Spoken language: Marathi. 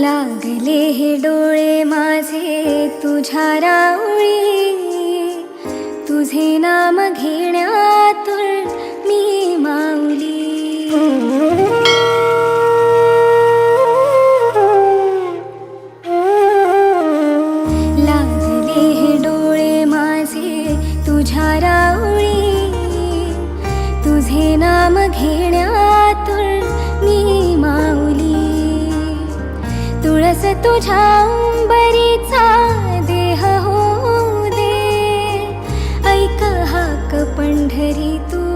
लागले हे डोळे माझे तुझ्या रावळी. तुझे नाम घेण्यातून मी माऊली. लागले हे डोळे माझे तुझ्या रावळी. तुझे नाम घेण्यातून तुळस तुझ्या बरीचा देह हो दे. ऐक हाक पंढरी तू